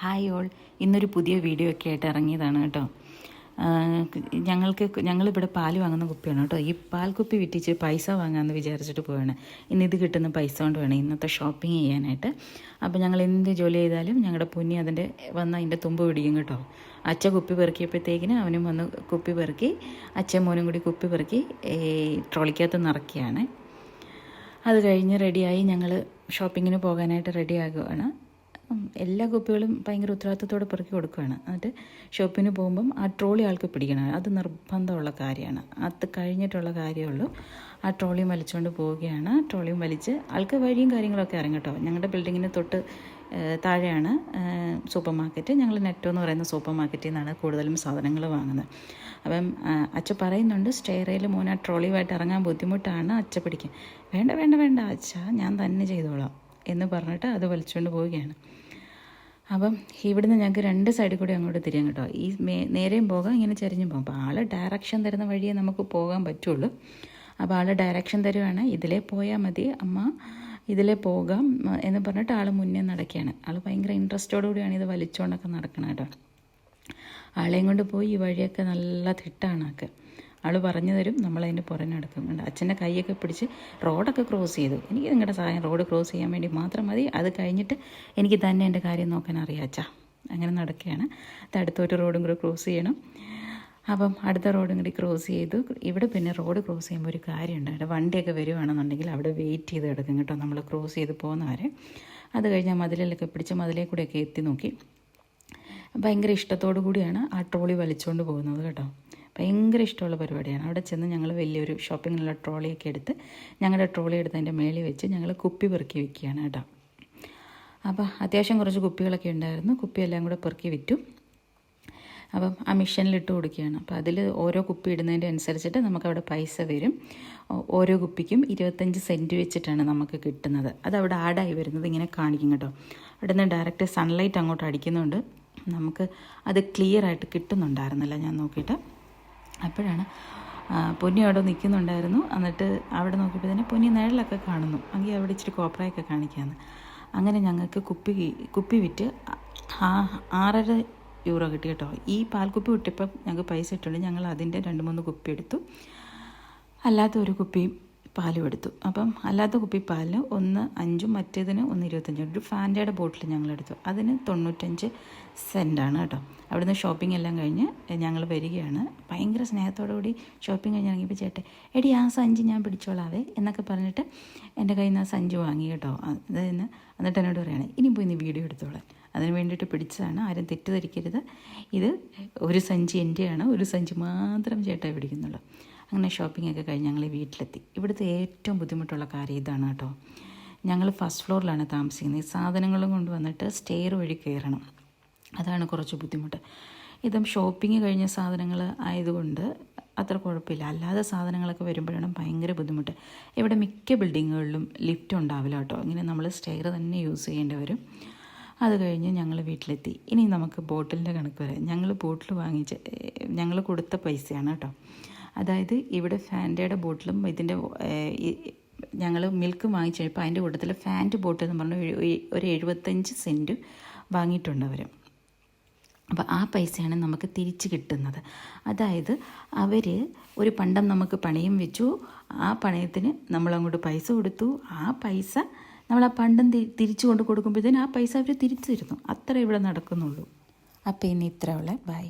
Hi all. ഇന്നൊരു പുതിയ video ഒക്കെ ആയിട്ട് ഇറങ്ങിയതാണ് കേട്ടോ. ഞങ്ങൾക്ക് ഞങ്ങളിവിടെ പാൽ വാങ്ങുന്ന കുപ്പിയാണ് കേട്ടോ. ഈ പാൽ കുപ്പി വിറ്റിച്ച് പൈസ വാങ്ങാമെന്ന് വിചാരിച്ചിട്ട് പോവാണ്. ഇന്ന് ഇത് കിട്ടുന്ന പൈസ കൊണ്ട് വേണം ഇന്നത്തെ ഷോപ്പിംഗ് ചെയ്യാനായിട്ട്. അപ്പോൾ ഞങ്ങൾ എന്ത് ജോലി ചെയ്താലും ഞങ്ങളുടെ പുന്നി അതിന്റെ വന്ന് അതിന്റെ തുമ്പ് പിടിക്കും കേട്ടോ. അച്ഛ കുപ്പി പെറുക്കിയപ്പോഴത്തേക്കിന് അവനും വന്ന് കുപ്പി പെറുക്കി അച്ഛൻ മോനും കൂടി കുപ്പി പെറുക്കി ട്രോളിക്കകത്ത് നിറക്കുകയാണ് അത് കഴിഞ്ഞ് റെഡിയായി ഞങ്ങൾ ഷോപ്പിങ്ങിന് പോകാനായിട്ട് റെഡിയാകുകയാണ് എല്ലാ കുപ്പികളും ഭയങ്കര ഉത്തരവാദിത്തത്തോടെ പെറുക്കി കൊടുക്കുകയാണ് എന്നിട്ട് ഷോപ്പിന് പോകുമ്പം ആ ട്രോളി ആൾക്ക് പിടിക്കണം. അത് നിർബന്ധമുള്ള കാര്യമാണ്. അത് കഴിഞ്ഞിട്ടുള്ള കാര്യമുള്ളൂ ആ ട്രോളിയും വലിച്ചുകൊണ്ട് പോവുകയാണ്. ട്രോളിയും വലിച്ച് ആൾക്ക് വഴിയും കാര്യങ്ങളൊക്കെ അറിയാം ഞങ്ങളുടെ ബിൽഡിങ്ങിന് തൊട്ട് താഴെയാണ് സൂപ്പർ മാർക്കറ്റ്. ഞങ്ങൾ നെറ്റോ എന്ന് പറയുന്ന സൂപ്പർ മാർക്കറ്റിൽ നിന്നാണ് കൂടുതലും സാധനങ്ങൾ വാങ്ങുന്നത്. അപ്പം അച്ഛ പറയുന്നുണ്ട് സ്റ്റെയറയിൽ മോൻ ആ ട്രോളിയുമായിട്ട് ഇറങ്ങാൻ ബുദ്ധിമുട്ടാണ്. അച്ഛ പിടിക്കാൻ വേണ്ട വേണ്ട വേണ്ട അച്ഛ ഞാൻ തന്നെ ചെയ്തോളാം. എന്ന് പറഞ്ഞിട്ട് അത് വലിച്ചുകൊണ്ട് പോവുകയാണ്. അപ്പം ഇവിടുന്ന് ഞങ്ങൾക്ക് രണ്ട് സൈഡിൽ കൂടി അങ്ങോട്ട് തിരിയാം കേട്ടോ. ഈ മേ നേരെയും പോകാം ഇങ്ങനെ ചെരിഞ്ഞും പോകാം. അപ്പോൾ ആൾ ഡയറക്ഷൻ തരുന്ന വഴിയേ നമുക്ക് പോകാൻ പറ്റുള്ളൂ. അപ്പോൾ ആൾ ഡയറക്ഷൻ തരുവാണ്. ഇതിലേ പോയാൽ മതി അമ്മ. ഇതിലേ പോകാം എന്ന് പറഞ്ഞിട്ട് ആൾ മുന്നേ നടക്കുകയാണ്. ആൾ ഭയങ്കര ഇൻട്രസ്റ്റോടു കൂടിയാണ് ഇത് വലിച്ചുകൊണ്ടൊക്കെ നടക്കണം കേട്ടോ. ആളെയും കൊണ്ട് പോയി ഈ വഴിയൊക്കെ നല്ല തിട്ടാണ് ആൾക്ക്. ആൾ പറഞ്ഞു തരും നമ്മളതിന്റെ പുറകെ നടക്കും. കണ്ട്? അച്ഛന്റെ കൈയൊക്കെ പിടിച്ച് റോഡൊക്കെ ക്രോസ് ചെയ്തു. എനിക്ക് നിങ്ങളുടെ സഹായം റോഡ് ക്രോസ് ചെയ്യാൻ വേണ്ടി മാത്രം മതി. അത് കഴിഞ്ഞിട്ട് എനിക്ക് തന്നെ എന്റെ കാര്യം നോക്കാൻ അറിയാം അച്ഛാ. അങ്ങനെ നടക്കുകയാണ്. അത് അടുത്തൊരു റോഡും കൂടെ ക്രോസ് ചെയ്യണം. അപ്പം അടുത്ത റോഡും കൂടി ക്രോസ് ചെയ്തു. ഇവിടെ പിന്നെ റോഡ് ക്രോസ് ചെയ്യുമ്പോൾ ഒരു കാര്യമുണ്ട്. അവിടെ വണ്ടിയൊക്കെ വരുവാണെന്നുണ്ടെങ്കിൽ അവിടെ വെയിറ്റ് ചെയ്ത് എടുക്കും കേട്ടോ. നമ്മൾ ക്രോസ് ചെയ്ത് പോകുന്നവരെ. അത് കഴിഞ്ഞ് മതിലിലൊക്കെ പിടിച്ച് മതിലേ കൂടെയൊക്കെ എത്തി നോക്കി. ഭയങ്കര ഇഷ്ടത്തോടു കൂടിയാണ് ആ ട്രോളി വലിച്ചുകൊണ്ട് പോകുന്നത് കേട്ടോ. ഭയങ്കര ഇഷ്ടമുള്ള പരിപാടിയാണ്. അവിടെ ചെന്ന് ഞങ്ങൾ വലിയൊരു ഷോപ്പിങ്ങിലുള്ള ട്രോളിയൊക്കെ എടുത്ത് ഞങ്ങളുടെ ട്രോളി എടുത്ത് അതിന്റെ മേളിൽ വെച്ച് ഞങ്ങൾ കുപ്പി പെറുക്കി വെക്കുകയാണ് കേട്ടോ. അപ്പോൾ അത്യാവശ്യം കുറച്ച് കുപ്പികളൊക്കെ ഉണ്ടായിരുന്നു. കുപ്പിയെല്ലാം കൂടെ പെറുക്കി വിറ്റു. അപ്പം ആ മിഷനിലിട്ട് കൊടുക്കുകയാണ്. അപ്പോൾ അതിൽ ഓരോ കുപ്പി ഇടുന്നതിന്റെ അനുസരിച്ചിട്ട് നമുക്കവിടെ പൈസ വരും. ഓരോ കുപ്പിക്കും ഇരുപത്തഞ്ച് സെന്റ് വെച്ചിട്ടാണ് നമുക്ക് കിട്ടുന്നത്. അതവിടെ ആഡായി വരുന്നത് ഇങ്ങനെ കാണിക്കും കേട്ടോ. അവിടെ നിന്ന് ഡയറക്റ്റ് സൺലൈറ്റ് അങ്ങോട്ട് അടിക്കുന്നുണ്ട്. നമുക്ക് അത് ക്ലിയർ ആയിട്ട് കിട്ടുന്നുണ്ടായിരുന്നില്ല ഞാൻ നോക്കിയിട്ട്. അപ്പോഴാണ് പൊന്നി അവിടെ നിൽക്കുന്നുണ്ടായിരുന്നു. എന്നിട്ട് അവിടെ നോക്കിയപ്പോൾ തന്നെ പൊന്നി നിഴലൊക്കെ കാണുന്നു. എങ്കിൽ അവിടെ ഇച്ചിരി കോപ്പറയൊക്കെ കാണിക്കാമെന്ന് അങ്ങനെ ഞങ്ങൾക്ക് കുപ്പി കുപ്പി വിറ്റ് ആ ആറര യൂറോ കിട്ടി കേട്ടോ. ഈ പാൽക്കുപ്പി വിട്ടിപ്പം ഞങ്ങൾക്ക് പൈസ ഇട്ടുണ്ട് ഞങ്ങൾ അതിന്റെ രണ്ട് മൂന്ന് കുപ്പി എടുത്തു. അല്ലാത്ത ഒരു കുപ്പി പാലും എടുത്തു. അപ്പം അല്ലാത്ത കുപ്പി പാലിന് ഒന്ന് അഞ്ചും മറ്റേതിന് ഒന്ന് ഇരുപത്തഞ്ചും. ഒരു ഫാന്റയുടെ ബോട്ടിൽ ഞങ്ങൾ എടുത്തു അതിന് തൊണ്ണൂറ്റഞ്ച് സെന്റാണ് കേട്ടോ. അവിടുന്ന് ഷോപ്പിംഗ് എല്ലാം കഴിഞ്ഞ് ഞങ്ങൾ വരികയാണ്. ഭയങ്കര സ്നേഹത്തോടു കൂടി ഷോപ്പിംഗ് കഴിഞ്ഞ് ഇറങ്ങിയപ്പോൾ ചേട്ടെ എടി ആ സഞ്ചി ഞാൻ പിടിച്ചോളാവേ എന്നൊക്കെ പറഞ്ഞിട്ട് എന്റെ കയ്യിൽ നിന്ന് ആ സഞ്ചി വാങ്ങി കേട്ടോ. അത് എന്ന് എന്നിട്ട് എന്നോട് പറയാണ് ഇനി പോയി നീ വീഡിയോ എടുത്തോളാം അതിന് വേണ്ടിയിട്ട് പിടിച്ചതാണ്. ആരും തെറ്റിദ്ധരിക്കരുത്. ഇത് ഒരു സഞ്ചി എന്റെയാണ് ഒരു സഞ്ചി മാത്രം ചേട്ടായി പിടിക്കുന്നുള്ളൂ. അങ്ങനെ ഷോപ്പിംഗ് ഒക്കെ കഴിഞ്ഞ് ഞങ്ങൾ വീട്ടിലെത്തി. ഇവിടുത്തെ ഏറ്റവും ബുദ്ധിമുട്ടുള്ള കാര്യം ഇതാണ് കേട്ടോ. ഞങ്ങൾ ഫസ്റ്റ് ഫ്ലോറിലാണ് താമസിക്കുന്നത്. ഈ സാധനങ്ങളും കൊണ്ട് വന്നിട്ട് സ്റ്റെയർ വഴി കയറണം. അതാണ് കുറച്ച് ബുദ്ധിമുട്ട്. ഇതും ഷോപ്പിംഗ് കഴിഞ്ഞ സാധനങ്ങൾ ആയതുകൊണ്ട് അത്ര കുഴപ്പമില്ല. അല്ലാതെ സാധനങ്ങളൊക്കെ വരുമ്പോഴാണ് ഭയങ്കര ബുദ്ധിമുട്ട്. ഇവിടെ മിക്ക ബിൽഡിങ്ങുകളിലും ലിഫ്റ്റ് ഉണ്ടാവില്ല കേട്ടോ. ഇങ്ങനെ നമ്മൾ സ്റ്റെയർ തന്നെ യൂസ് ചെയ്യേണ്ടി വരും. അത് കഴിഞ്ഞ് ഞങ്ങൾ വീട്ടിലെത്തി. ഇനി നമുക്ക് ബോട്ടിലിന്റെ കണക്ക് വരാം ഞങ്ങൾ ബോട്ടിൽ വാങ്ങിച്ച ഞങ്ങൾ കൊടുത്ത പൈസയാണ് കേട്ടോ. അതായത് ഇവിടെ ഫാന്റയുടെ ബോട്ടിലും ഇതിന്റെ ഞങ്ങൾ മിൽക്ക് വാങ്ങിച്ച് കഴിഞ്ഞപ്പോൾ അതിന്റെ കൂട്ടത്തിൽ ഫാന്റ് ബോട്ടിൽ എന്ന് പറഞ്ഞ ഒരു എഴുപത്തഞ്ച് സെന്റ് വാങ്ങിയിട്ടുണ്ട് അവർ അപ്പോൾ ആ പൈസയാണ് നമുക്ക് തിരിച്ച് കിട്ടുന്നത്. അതായത് അവർ ഒരു പണ്ടം നമുക്ക് പണയം വെച്ചു. ആ പണയത്തിന് നമ്മളങ്ങോട്ട് പൈസ കൊടുത്തു. ആ പൈസ നമ്മൾ ആ പണ്ടം തിരിച്ചു കൊണ്ട് കൊടുക്കുമ്പോഴത്തേന് ആ പൈസ അവർ തിരിച്ചു തരുന്നു. അത്ര ഇവിടെ നടക്കുന്നുള്ളൂ. അപ്പോൾ ഇനി ഇത്ര ഉള്ള. ബൈ.